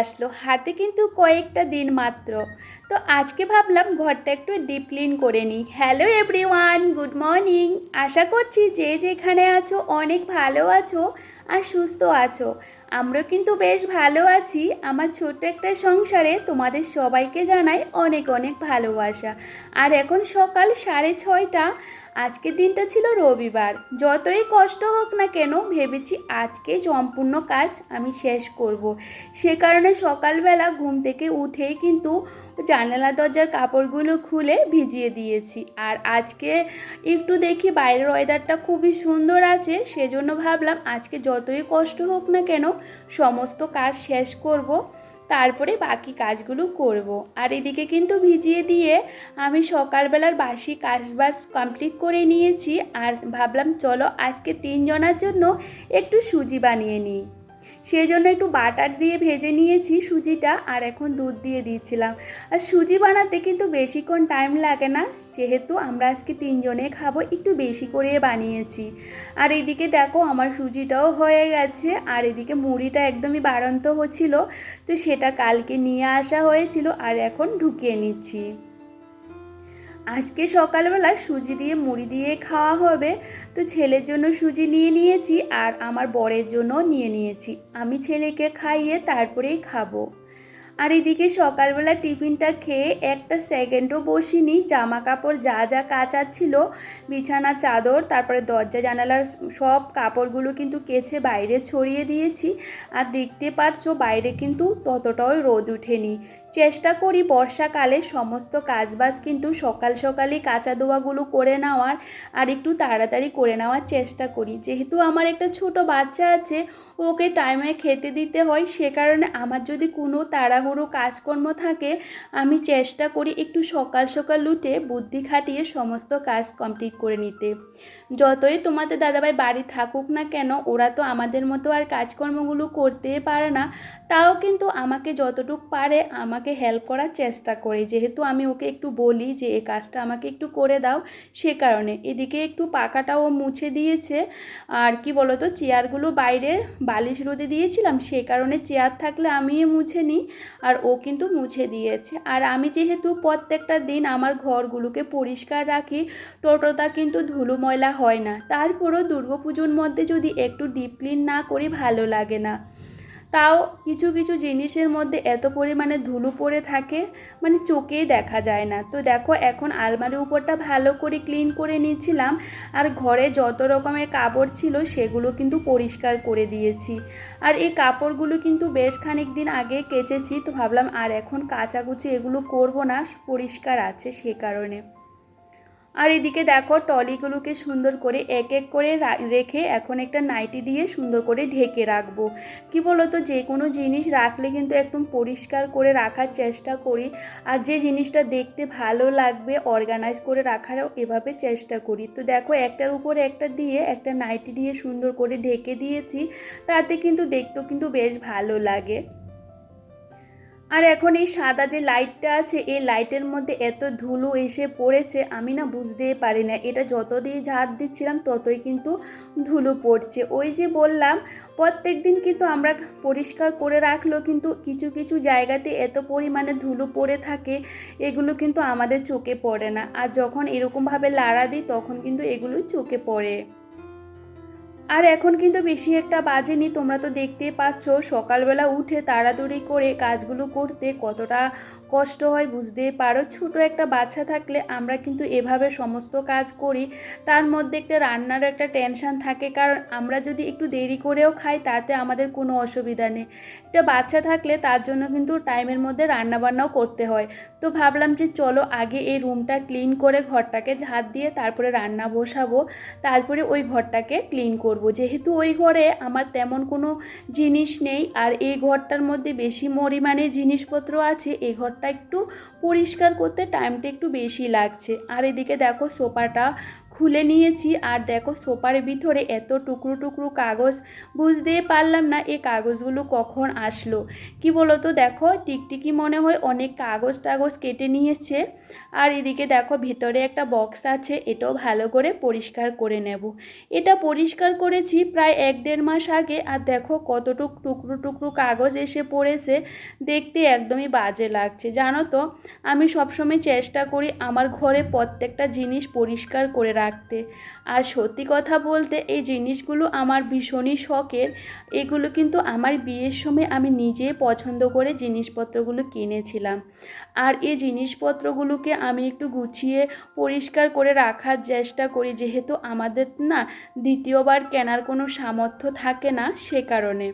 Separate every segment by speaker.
Speaker 1: আসলো। হাতে কিন্তু কয়েকটা দিন মাত্র। তো আজকে ভাবলাম ঘরটা একটু ডিপ ক্লিন করে নিই। হ্যালো এভরিওয়ান গুড মর্নিং আশা করছি যে যেখানে আছো অনেক ভালো আছো আর সুস্থ আছো। আমরা কিন্তু বেশ ভালো আছি। আমার ছোট্ট একটা সংসারে তোমাদের সবাইকে জানাই অনেক অনেক ভালোবাসা। আর এখন সকাল সাড়ে ছয়টা। আজকের দিনটা ছিল রবিবার যতই কষ্ট হোক না কেন ভেবেছি আজকে সম্পূর্ণ কাজ আমি শেষ করব। সে কারণে সকালবেলা ঘুম থেকে উঠেই কিন্তু জানালা দরজার কাপড়গুলো খুলে ভিজিয়ে দিয়েছি আর আজকে একটু দেখি বাইরের ওয়েদারটা খুবই সুন্দর আছে, সেজন্য ভাবলাম আজকে যতই কষ্ট হোক না কেন সমস্ত কাজ শেষ করব। তারপরে বাকি কাজগুলো করব। আর এদিকে কিন্তু ভিজিয়ে দিয়ে আমি সকালবেলার বাসি কাজবাজ কমপ্লিট করে নিয়েছি আর ভাবলাম, চলো আজকে তিনজনার জন্য একটু সুজি বানিয়ে নিই সেই জন্য একটু বাটার দিয়ে ভেজে নিয়েছি সুজিটা, আর এখন দুধ দিয়ে দিয়েছিলাম আর সুজি বানাতে কিন্তু বেশিক্ষণ টাইম লাগে না, যেহেতু আমরা আজকে তিনজনে খাব, একটু বেশি করে বানিয়েছি। আর এদিকে দেখো আমার সুজিটাও হয়ে গেছে, আর এদিকে মুড়িটা একদমই বাড়ন্ত হচ্ছিল, তো সেটা কালকে নিয়ে আসা হয়েছিল, আর এখন ঢুকিয়ে নিচ্ছি। আজকে সকালবেলা সুজি দিয়ে মুড়ি দিয়ে খাওয়া হবে। তো ছেলের জন্য সুজি নিয়ে নিয়েছি আর আমার বরের জন্য নিয়ে নিয়েছি। আমি ছেলেকে খাইয়ে তারপরেই খাব। আর এদিকে সকালবেলা টিফিনটা খেয়ে একটা সেকেন্ডও বসিনি। জামা কাপড় যা যা কাচার ছিল বিছানা, চাদর, তারপরে দরজা জানালার সব কাপড়গুলো কিন্তু কেচে বাইরে ছড়িয়ে দিয়েছি। আর দেখতে পারছ বাইরে কিন্তু ততটাও রোদ উঠেনি। চেষ্টা করি বর্ষাকালে সমস্ত কাজবাজ কিন্তু সকাল সকালই কাঁচা দোয়াগুলো করে নেওয়ার আর একটু তাড়াতাড়ি করে নেওয়ার চেষ্টা করি। যেহেতু আমার একটা ছোট বাচ্চা আছে, ওকে টাইমে খেতে দিতে হয়, সে কারণে আমার যদি কোনো তাড়াহুড়ো কাজকর্ম থাকে, আমি চেষ্টা করি একটু সকাল সকাল উঠে বুদ্ধি খাটিয়ে সমস্ত কাজ কমপ্লিট করে নিতে। যতই তোমাদের দাদাভাই বাড়ি থাকুক না কেন, ওরা তো আমাদের মতো আর কাজকর্মগুলো করতে পারে না। তাও কিন্তু আমাকে যতটুক পারে আমাকে হেল্প করার চেষ্টা করে। যেহেতু আমি ওকে একটু বলি যে এই কাজটা আমাকে একটু করে দাও। সে কারণে। এদিকে একটু পাকাটাও মুছে দিয়েছে। আর কি বলতো, চেয়ারগুলো বাইরে বালিশ রোদে দিয়েছিলাম, সে কারণে চেয়ার থাকলে আমিও মুছে নিই। আর ও কিন্তু মুছে দিয়েছে। আর আমি যেহেতু প্রত্যেকটা দিন আমার ঘরগুলোকে পরিষ্কার রাখি, ততটা কিন্তু ধুলো ময়লা হয় না। তারপরও দুর্গাপুজোর মধ্যে যদি একটু ডিপ ক্লিন না করি ভালো লাগে না। তাও কিছু কিছু জিনিসের মধ্যে এত পরিমাণে ধুলো পড়ে থাকে মানে চোখেই দেখা যায় না। তো দেখো, এখন আলমারির উপরটা ভালো করে ক্লিন করে নিচ্ছিলাম আর ঘরে যত রকমের কাপড় ছিল সেগুলো কিন্তু পরিষ্কার করে দিয়েছি। আর এই কাপড়গুলো কিন্তু বেশ খানিক দিন আগে কেচেছি, তো ভাবলাম আর এখন কাচাকুচি এগুলো করব না, পরিষ্কার আছে সে কারণে। আর এদিকে দেখো টলিগুলোকে সুন্দর করে এক এক করে রেখে এখন একটা নাইটি দিয়ে সুন্দর করে ঢেকে রাখব। কি বলতো, যে কোনো জিনিস রাখলে কিন্তু একদম পরিষ্কার করে রাখার চেষ্টা করি। আর যে জিনিসটা দেখতে ভালো লাগবে অর্গানাইজ করে রাখারও এভাবে চেষ্টা করি। তো দেখো একটার উপরে একটা দিয়ে একটা নাইটি দিয়ে সুন্দর করে ঢেকে দিয়েছি। তাতে কিন্তু দেখতেও কিন্তু বেশ ভালো লাগে। আর এখন এই সাদা যে লাইটটা আছে, এই লাইটের মধ্যে এত ধুলো এসে পড়েছে, আমি না বুঝতেই পারি না। এটা যত দিয়ে ঝাড় দিচ্ছিলাম, ততই কিন্তু ধুলো পড়ছে। ওই যে বললাম, প্রত্যেক দিন কিন্তু আমরা পরিষ্কার করে রাখলেও কিন্তু কিছু কিছু জায়গাতে এত পরিমাণে ধুলো পড়ে থাকে, এগুলো কিন্তু আমাদের চোখে পড়ে না। আর যখন এরকমভাবে লাড়া দিই, তখন কিন্তু এগুলো চোখে পড়ে। আর এখন কিন্তু বেশি একটা বাজেনি, তোমরা তো দেখতেই পাচ্ছ, সকালবেলা উঠে তাড়াতাড়ি করে কাজগুলো করতে কতটা কষ্ট হয় বুঝতেই পারো। ছোট একটা বাচ্চা থাকলে আমরা কিন্তু এভাবে সমস্ত কাজ করি, তার মধ্যে একটা রান্নার একটা টেনশান থাকে, কারণ আমরা যদি একটু দেরি করেও খাই তাতে আমাদের কোনো অসুবিধা নেই। একটা বাচ্চা থাকলে তার জন্য কিন্তু টাইমের মধ্যে রান্নাবান্নাও করতে হয়। তো ভাবলাম যে চলো আগে এই রুমটা ক্লিন করে ঘরটাকে ঝাঁট দিয়ে তারপরে রান্না বসাবো, তারপরে ওই ঘরটাকে ক্লিন করব। যেহেতু ওই ঘরে আমার তেমন কোনো জিনিস নেই, আর এই ঘরটার মধ্যে বেশি পরিমাণে জিনিসপত্র আছে, এই ঘরটা একটু পরিষ্কার করতে টাইমটা একটু বেশি লাগছে। আর এদিকে দেখো সোফাটা খুলে নিয়েছি। আর দেখো সোপার ভিতরে এত টুকরো টুকরো কাগজ, বুঝতেই পারলাম না এই কাগজগুলো কখন আসলো। কি বলো তো দেখো, টিকটিকি মনে হয় অনেক কাগজ টাগজ কেটে নিয়েছে। আর এদিকে দেখো, ভিতরে একটা বক্স আছে, এটাও ভালো করে পরিষ্কার করে নেব। এটা পরিষ্কার করেছি প্রায় এক দেড় মাস আগে। আর দেখো, কতটুক টুকরো টুকরো কাগজ এসে পড়েছে, দেখতে একদমই বাজে লাগছে। জানো তো, আমি সবসময় চেষ্টা করি আমার ঘরে প্রত্যেকটা জিনিস পরিষ্কার করে রাখতে আর সত্যি কথা বলতে এই জিনিসগুলো আমার ভীষণই শখের। এগুলো কিন্তু আমার বিয়ের সময় আমি নিজে পছন্দ করে জিনিসপত্রগুলো কিনেছিলাম। আর এই জিনিসপত্রগুলোকে আমি একটু গুছিয়ে পরিষ্কার করে রাখার চেষ্টা করি, যেহেতু আমাদের না দ্বিতীয়বার কেনার কোনো সামর্থ্য থাকে না সে কারণে।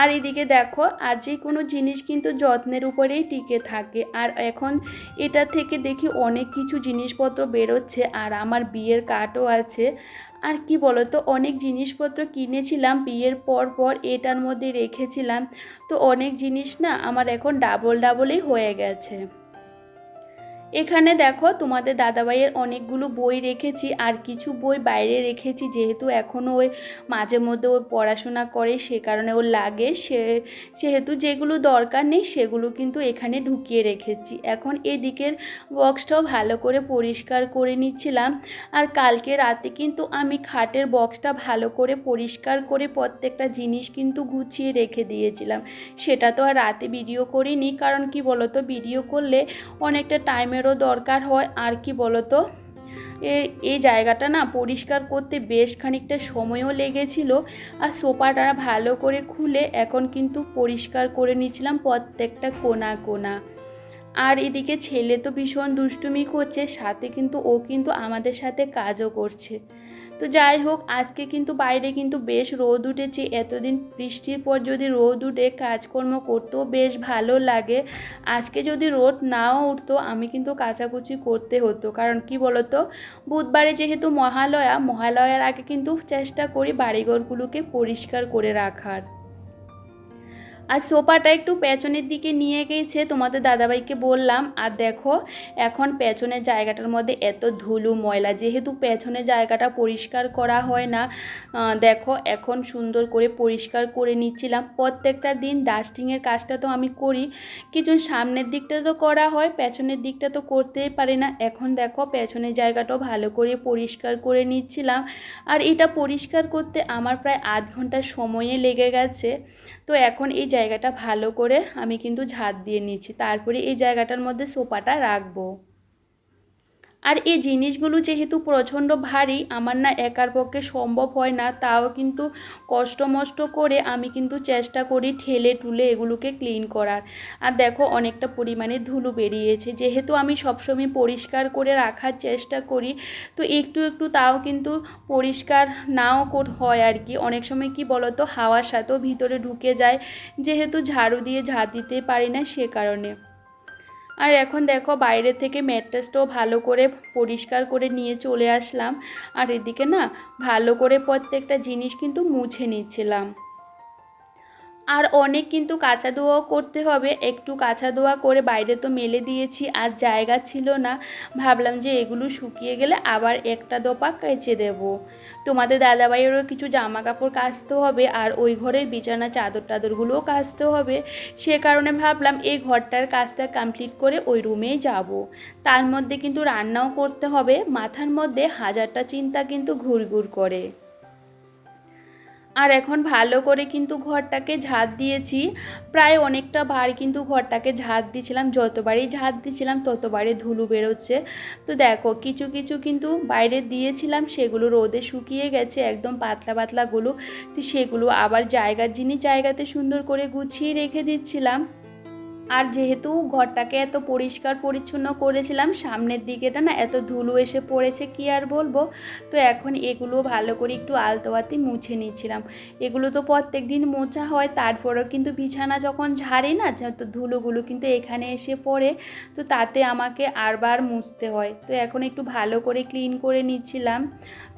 Speaker 1: আর এদিকে দেখো, আর যে কোনো জিনিস কিন্তু যত্নের উপরেই টিকে থাকে। আর এখন এটা থেকে দেখি অনেক কিছু জিনিসপত্র বেরোচ্ছে, আর আমার বিয়ের কার্ডও আছে। আর কি বলতো, অনেক জিনিসপত্র কিনেছিলাম, বিয়ের পর পর এটার মধ্যে রেখেছিলাম। তো অনেক জিনিস না আমার এখন ডাবল ডাবলই হয়ে গেছে। এখানে দেখো তোমাদের দাদাভাইয়ের অনেকগুলো বই রেখেছি, আর কিছু বই বাইরে রেখেছি, যেহেতু এখনও ওই মাঝে মধ্যে ওই পড়াশোনা করে, সে কারণে ওর লাগে। সে, সেহেতু যেগুলো দরকার নেই, সেগুলো কিন্তু এখানে ঢুকিয়ে রেখেছি। এখন এদিকের বক্সটাও ভালো করে পরিষ্কার করে নিচ্ছিলাম। আর কালকে রাতে কিন্তু আমি খাটের বক্সটা ভালো করে পরিষ্কার করে প্রত্যেকটা জিনিস কিন্তু গুছিয়ে রেখে দিয়েছিলাম। সেটা তো আর রাতে ভিডিও করিনি, কারণ কি বলতো, ভিডিও করলে অনেকটা টাইমেরও দরকার হয়, আর কি বলতো? এই জায়গাটা না পরিষ্কার করতে বেশ খানিকটা সময়ও লেগেছিল, আর সোফাটা ভালো করে খুলে এখন কিন্তু পরিষ্কার করে নিয়েছিলাম প্রত্যেকটা কোনা কোনা। আর এদিকে ছেলে তো ভীষণ দুষ্টুমি করছে, সাথে কিন্তু ও কিন্তু আমাদের সাথে কাজও করছে। তো যাই হোক, আজকে কিন্তু বাইরে কিন্তু বেশ রোদ উঠেছে। এতদিন বৃষ্টির পর যদি রোদ উঠে, কাজকর্ম করতেও বেশ ভালো লাগে। আজকে যদি রোদ নাও উঠতো, আমি কিন্তু কাচাকুচি করতে হতো। কারণ কি বলতো, বুধবারে যেহেতু মহালয়া, মহালয়ার আগে কিন্তু চেষ্টা করি বাড়িঘরগুলোকে পরিষ্কার করে রাখার। আর সোফাটা একটু পেছনের দিকে নিয়ে গেছে, তোমাদের দাদাভাইকে বললাম। আর দেখো, এখন পেছনের জায়গাটার মধ্যে এত ধুলো ময়লা, যেহেতু পেছনের জায়গাটা পরিষ্কার করা হয় না দেখো, এখন সুন্দর করে পরিষ্কার করে নিচ্ছিলাম। প্রত্যেকটা দিন ডাস্টিংয়ের কাজটা তো আমি করি, কিছু সামনের দিকটা তো করা হয়, পেছনের দিকটা তো করতেই পারি না। এখন দেখো, পেছনের জায়গাটাও ভালো করে পরিষ্কার করে নিচ্ছিলাম। আর এটা পরিষ্কার করতে আমার প্রায় আধ ঘণ্টা সময়ে লেগে গেছে। তো এখন এই জায়গাটা ভালো করে আমি কিন্তু ঝাঁট দিয়ে নিচ্ছি। তারপরে এই জায়গাটার মধ্যে সোপাটা রাখব। আর এই জিনিসগুলো যেহেতু প্রচণ্ড ভারী, আমার না একার পক্ষে সম্ভব হয় না। তাও কিন্তু কষ্ট মষ্ট করে আমি কিন্তু চেষ্টা করি ঠেলে টুলে এগুলোকে ক্লিন করার। আর দেখো অনেকটা পরিমাণে ধুলো বেরিয়েছে। যেহেতু আমি সবসময় পরিষ্কার করে রাখার চেষ্টা করি, তো একটু একটু তাও কিন্তু পরিষ্কার নাও হয় আর কি। অনেক সময় কি বলতো, হাওয়ার সাথেও ভিতরে ঢুকে যায়। যেহেতু ঝাড়ু দিয়ে ঝাড় দিতে পারি না সে কারণে। আর এখন দেখো বাইরে থেকে ম্যাট্রেসটাও ভালো করে পরিষ্কার করে নিয়ে চলে আসলাম। আর এদিকে না ভালো করে প্রত্যেকটা জিনিস কিন্তু মুছে নিচ্ছিলাম। আর অনেক কিন্তু কাঁচা ধোয়াও করতে হবে। একটু কাঁচা ধোয়া করে বাইরে তো মেলে দিয়েছি, আর জায়গা ছিল না। ভাবলাম যে এগুলো শুকিয়ে গেলে আবার একটা দোপা কেচে দেব। তোমাদের দাদাভাইয়েরও কিছু জামা কাপড় কাচতে হবে, আর ওই ঘরের বিছানা চাদর টাদরগুলোও কাচতে হবে। সে কারণে ভাবলাম এই ঘরটার কাজটা কমপ্লিট করে ওই রুমেই যাব। তার মধ্যে কিন্তু রান্নাও করতে হবে, মাথার মধ্যে হাজারটা চিন্তা কিন্তু ঘুরঘুর করে। আর এখন ভালো করে কিন্তু ঘরটাকে ঝাঁত দিয়েছি। প্রায় অনেকটা বার কিন্তু ঘরটাকে ঝাঁত দিয়েছিলাম যতবারই ঝাঁত দিয়েছিলাম ততবারই ধুলো বেরোচ্ছে। তো দেখো, কিছু কিছু কিন্তু বাইরে দিয়েছিলাম, সেগুলো রোদে শুকিয়ে গেছে, একদম পাতলা পাতলাগুলো তো সেগুলো আবার জায়গার জিনিস জায়গাতে সুন্দর করে গুছিয়ে রেখে দিচ্ছিলাম। আর যেহেতু ঘরটাকে এত পরিষ্কার পরিচ্ছন্ন করেছিলাম, সামনের দিকেটা না এত ধুলো এসে পড়েছে, কি আর বলব? তো এখন এগুলো ভালো করে একটু আলতোয়াতি মুছে নিচ্ছিলাম। এগুলো তো প্রত্যেক দিন মোছা হয়, তারপরেও কিন্তু বিছানা যখন ঝাড়ে না তো ধুলোগুলো কিন্তু এখানে এসে পড়ে, তো তাতে আমাকে আরবার মুছতে হয়। তো এখন একটু ভালো করে ক্লিন করে নিচ্ছিলাম।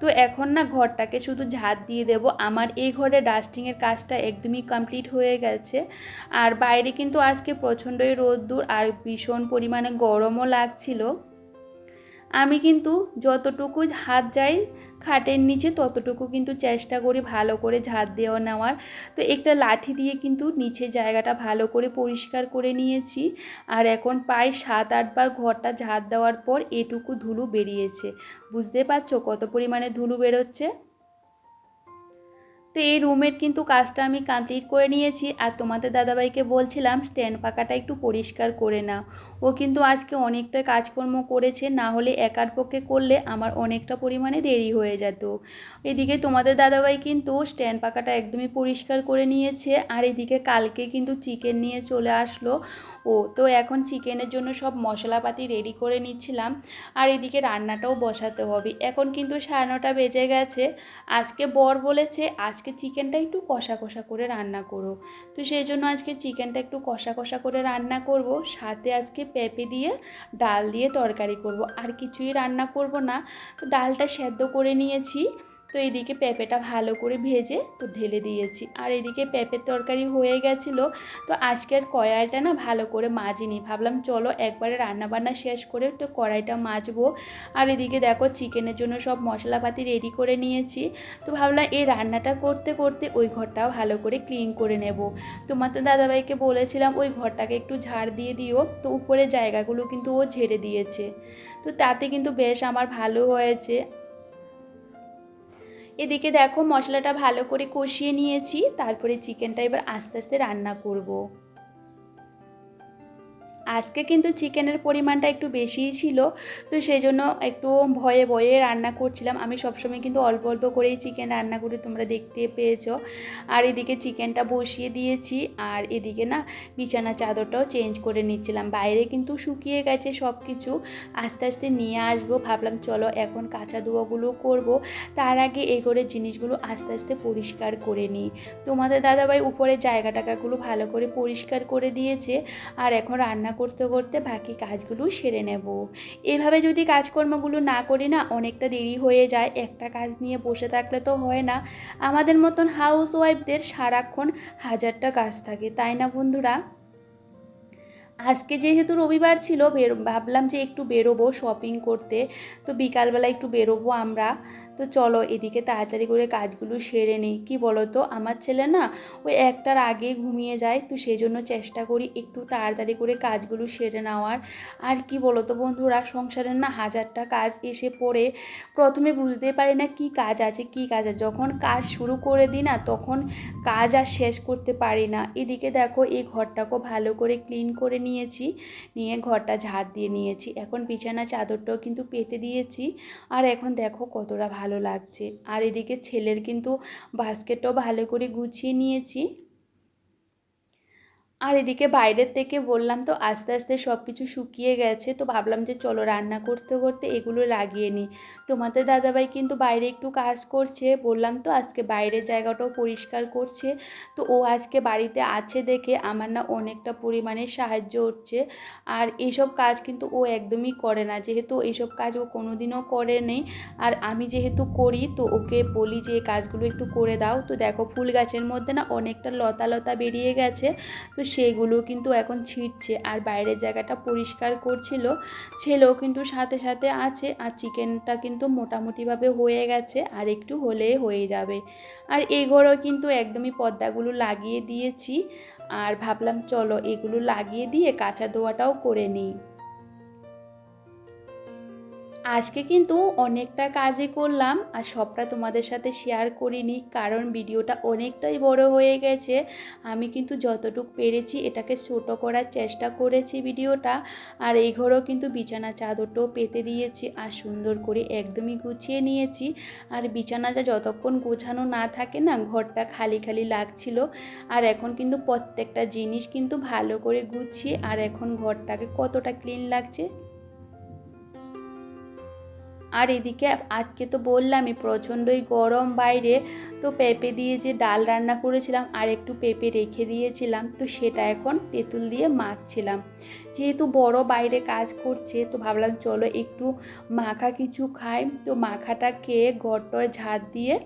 Speaker 1: তো এখন না ঘরটাকে শুধু ঝাড় দিয়ে দেব। আমার এই ঘরে ডাস্টিংয়ের কাজটা একদমই কমপ্লিট হয়ে গেছে। আর বাইরে কিন্তু আজকে প্রচণ্ডই রোদ্দুর আর ভীষণ পরিমাণে গরমও লাগছিল। আমি কিন্তু যতটুকু হাত যাই খাটের নিচে ততটুকু কিন্তু চেষ্টা করি ভালো করে ঝাঁট দেওয়া নেওয়ার। তো একটা লাঠি দিয়ে কিন্তু নিচে জায়গাটা ভালো করে পরিষ্কার করে নিয়েছি। আর এখন প্রায় সাত আটবার ঘরটা ঝাঁট দেওয়ার পর এটুকু ধুলো বেরিয়েছে। বুঝতে পারছ কত পরিমাণে ধুলো বেরোচ্ছে? তো এই রুমের কিন্তু কাজটা আমি কমপ্লিট করে নিয়েছি। আর তোমাদের দাদাভাইকে বলছিলাম, স্ট্যান্ড পাকাটা একটু পরিষ্কার করে নাও। ও কিন্তু আজকে অনেকটা কাজকর্ম করেছে, না হলে একার পক্ষে করলে আমার অনেকটা পরিমাণে দেরি হয়ে যেত। এদিকে তোমাদের দাদাভাই কিন্তু স্ট্যান্ড পাকাটা একদমই পরিষ্কার করে নিয়েছে, আর এদিকে কালকে কিন্তু চিকেন নিয়ে চলে আসলো। ও, তো এখন চিকেনের জন্য সব মশলাপাতি রেডি করে নিচ্ছিলাম। আর এদিকে রান্নাটাও বসাতে হবে। এখন কিন্তু সাড়ে নটা বেজে গেছে। আজকে বর বলেছে, আজকে চিকেনটা একটু কষা কষা করে রান্না করো। তো সেই জন্য আজকে চিকেনটা একটু কষা কষা করে রান্না করব। সাথে আজকে পেঁপে দিয়ে ডাল দিয়ে তরকারি করব। আর কিছুই রান্না করব না। তো ডালটা সেদ্ধ করে নিয়েছি। তো এদিকে পেঁপেটা ভালো করে ভেজে তো ঢেলে দিয়েছি। আর এদিকে পেঁপের তরকারি হয়ে গেছিল, তো আজকের কড়াইটা না ভালো করে মাজিনি। ভাবলাম চলো একবারে রান্নাবান্না শেষ করে তো কড়াইটা মাজবো। আর এদিকে দেখো চিকেনের জন্য সব মশলাপাতি রেডি করে নিয়েছি। তো ভাবলাম এই রান্নাটা করতে করতে ওই ঘরটাও ভালো করে ক্লিন করে নেব। তোমার তো দাদাভাইকে বলেছিলাম ওই ঘরটাকে একটু ঝাড় দিয়ে দিও, তো উপরে জায়গাগুলো কিন্তু ও ঝেড়ে দিয়েছে। তো তাতে কিন্তু বেশ আমার ভালো হয়েছে। এদিকে দেখো মশলাটা ভালো করে কষিয়ে নিয়েছি তারপরে চিকেনটা এবার আস্তে আস্তে রান্না করব। আজকে কিন্তু চিকেনের পরিমাণটা একটু বেশিই ছিল, তো সেই জন্য একটু ভয়ে ভয়ে রান্না করছিলাম। আমি সবসময় কিন্তু অল্প অল্প করেই চিকেন রান্না করি তোমরা দেখতে পেয়েছ। আর এদিকে চিকেনটা বসিয়ে দিয়েছি, আর এদিকে না বিছানা চাদরটাও চেঞ্জ করে নিচ্ছিলাম। বাইরে কিন্তু শুকিয়ে গেছে সব কিছু আস্তে আস্তে নিয়ে আসব, ভাবলাম চলো এখন কাঁচা ধোয়াগুলো করব। তার আগে এই করে জিনিসগুলো আস্তে আস্তে পরিষ্কার করে নিই। তোমাদের দাদাভাই উপরে জায়গা টাকাগুলো ভালো করে পরিষ্কার করে দিয়েছে, আর এখন রান্না করতে করতে বাকি কাজগুলো সেরে নেব। এভাবে যদি কাজকর্মগুলো না করি না, অনেকটা দেরি হয়ে যায়। একটা কাজ নিয়ে বসে থাকলে তো হয় না। আমাদের মতন হাউস ওয়াইফদের সারাক্ষণ হাজারটা কাজ থাকে, তাই না বন্ধুরা? আজকে যেহেতু রবিবার ছিল, বের, ভাবলাম যে একটু বেরোবো শপিং করতে। তো বিকালবেলা একটু বেরোবো আমরা। তো চলো এদিকে তাড়াতাড়ি করে কাজগুলো সেরে নিই। কী বলো তো আমার ছেলে না ওই একটার আগে ঘুমিয়ে যায়, তো সেই জন্য চেষ্টা করি একটু তাড়াতাড়ি করে কাজগুলো সেরে নেওয়ার। আর কি বলো তো বন্ধুরা, সংসারের না হাজারটা কাজ এসে পড়ে। প্রথমে বুঝতে পারি না কি কাজ আছে, কি কাজ আছে। যখন কাজ শুরু করে দিই না, তখন কাজ আর শেষ করতে পারি না। এদিকে দেখো এই ঘরটাকেও ভালো করে ক্লিন করে নিয়েছি, নিয়ে ঘরটা ঝাড় দিয়ে নিয়েছি। এখন বিছানা চাদরটাও কিন্তু পেতে দিয়েছি। আর এখন দেখো কতটা ভালো ভালো লাগছে। আর এদিকে ছেলের কিন্তু বাস্কেটটাও ভালো করে গুছিয়ে নিয়েছি। আর এদিকে বাইরের থেকে বললাম তো আস্তে আস্তে সব কিছু শুকিয়ে গেছে, তো ভাবলাম যে চলো রান্না করতে করতে এগুলো লাগিয়ে নিই। তোমাদের দাদাভাই কিন্তু বাইরে একটু কাজ করছে, বললাম তো আজকে বাইরের জায়গাটাও পরিষ্কার করছে, তো ও আজকে বাড়িতে আছে দেখে আমার না অনেকটা পরিমাণে সাহায্য হচ্ছে। আর এইসব কাজ কিন্তু ও একদমই করে না, যেহেতু এইসব কাজ ও কোনোদিনও করে নেই। আর আমি যেহেতু করি, তো ওকে বলি যে এই কাজগুলো একটু করে দাও। তো দেখো ফুল গাছের মধ্যে না অনেকটা লতা লতা বেরিয়ে গেছে, তো সেগুলো কিন্তু এখন ছিটছে। আর বাইরের জায়গাটা পরিষ্কার করছিল। ছেলেও কিন্তু সাথে সাথে আছে। আর চিকেনটা কিন্তু মোটামুটিভাবে হয়ে গেছে। আর একটু হলে হয়ে যাবে। আর এই ঘরও কিন্তু একদমই পদ্মাগুলো লাগিয়ে দিয়েছি। আর ভাবলাম, চলো এগুলো লাগিয়ে দিয়ে কাঁচা ধোয়াটাও করে নিই। আজকে কিন্তু অনেকটা কাজই করলাম আর সবটা তোমাদের সাথে শেয়ার করিনি, কারণ ভিডিওটা অনেকটাই বড় হয়ে গেছে। আমি কিন্তু যতটুকু পেরেছি এটাকে ছোটো করার চেষ্টা করেছি ভিডিওটা, আর এই ঘরেও কিন্তু বিছানা চাদরটাও পেতে দিয়েছি আর সুন্দর করে একদমই গুছিয়ে নিয়েছি। আর বিছানাটা যতক্ষণ গোছানো না থাকে না, ঘরটা খালি খালি লাগছিল। আর এখন কিন্তু প্রত্যেকটা জিনিস কিন্তু ভালো করে গুছিয়ে, আর এখন ঘরটাকে কতটা ক্লিন লাগছে আর এদিকে আজকে তো বললামই, প্রচণ্ডই গরম বাইরে। তো পেঁপে দিয়ে যে ডাল রান্না করেছিলাম আর একটু পেঁপে রেখে দিয়েছিলাম, তো সেটা এখন তেঁতুল দিয়ে মাখছিলাম। যেহেতু বড় বাইরে কাজ করছে, তো ভাবলাম চলো একটু মাখা কিছু খাই। তো মাখাটা খেয়ে ঘরটর ঝাড় দিয়ে,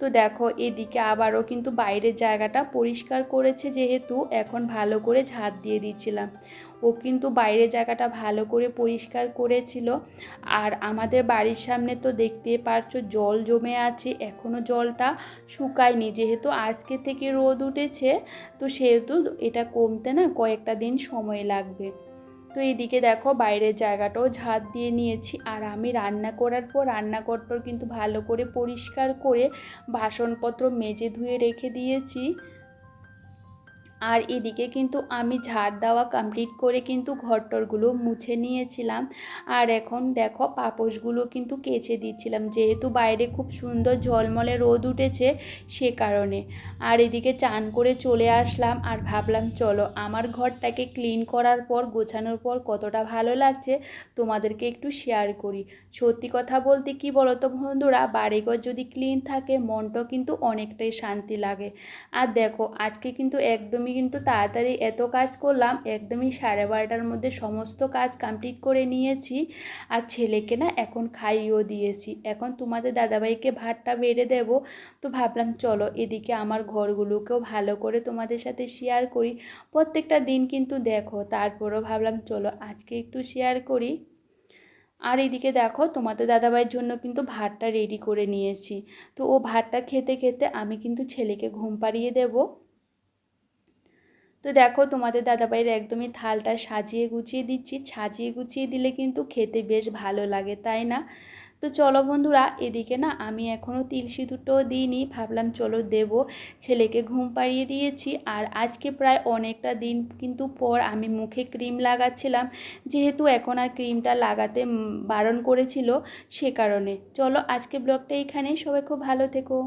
Speaker 1: তো দেখো এদিকে আবারও কিন্তু বাইরের জায়গাটা পরিষ্কার করেছে যেহেতু এখন ভালো করে ঝাঁট দিয়ে দিচ্ছিলাম। ও কিন্তু বাইরের জায়গাটা ভালো করে পরিষ্কার করেছিল। আর আমাদের বাড়ির সামনে তো দেখতে পারছ জল জমে আছে এখনও জলটা শুকায়নি। যেহেতু আজকে থেকে রোদ উঠেছে, তো সেহেতু এটা কমতে না কয়েকটা দিন সময় লাগবে। তো এইদিকে দেখো বাইরের জায়গাটাও ঝাঁট দিয়ে নিয়েছি। আর আমি রান্না করার পর রান্নাঘরটাও কিন্তু ভালো করে পরিষ্কার করে বাসনপত্র মেজে ধুয়ে রেখে দিয়েছি। আর এদিকে কিন্তু আমি ঝাড় দেওয়া কমপ্লিট করে কিন্তু ঘরটরগুলো মুছে নিয়েছিলাম। আর এখন দেখো পাপোশগুলো কিন্তু কেচে দিচ্ছিলাম। যেহেতু বাইরে খুব সুন্দর ঝলমলে রোদ উঠেছে সে কারণে। আর এদিকে চান করে চলে আসলাম আর ভাবলাম, চলো আমার ঘরটাকে ক্লিন করার পর, গোছানোর পর কতটা ভালো লাগছে তোমাদেরকে একটু শেয়ার করি। সত্যি কথা বলতে কি বলো তো বন্ধুরা, বাড়িঘর যদি ক্লিন থাকে মনটাও কিন্তু অনেকটাই শান্তি লাগে। আর দেখো আজকে কিন্তু একদমই কিন্তু তাড়াতাড়ি এত কাজ করলাম, একদমই সাড়ে বারোটার মধ্যে সমস্ত কাজ কমপ্লিট করে নিয়েছি। আর ছেলেকে না এখন খাইয়েও দিয়েছি। এখন তোমাদের দাদাভাইকে ভাতটা বেড়ে দেব। তো ভাবলাম, চলো এদিকে আমার ঘরগুলোকেও ভালো করে তোমাদের সাথে শেয়ার করি। প্রত্যেকটা দিন কিন্তু দেখো, তারপরও ভাবলাম, চলো আজকে একটু শেয়ার করি। আর এদিকে দেখো, তোমাদের দাদাভাইয়ের জন্য কিন্তু ভাতটা রেডি করে নিয়েছি। তো ও ভাতটা খেতে খেতে আমি কিন্তু ছেলেকে ঘুম পাড়িয়ে দেবো। তো দেখো তোমাদের দাদাভাইয়ের একদমই থালটা সাজিয়ে গুছিয়ে দিচ্ছি। সাজিয়ে গুছিয়ে দিলে কিন্তু খেতে বেশ ভালো লাগে, তাই না? তো চলো বন্ধুরা, এদিকে না আমি এখনও তিল সিঁদুরটাও দিইনি, ভাবলাম চলো দেব। ছেলেকে ঘুম পাড়িয়ে দিয়েছি আর আজকে প্রায় অনেকটা দিন কিন্তু পর আমি মুখে ক্রিম লাগাচ্ছিলাম। যেহেতু এখন আর ক্রিমটা লাগাতে বারণ করেছিল সে কারণে। চলো আজকে ব্লগটা এখানেই, সবাই খুব ভালো থেকো।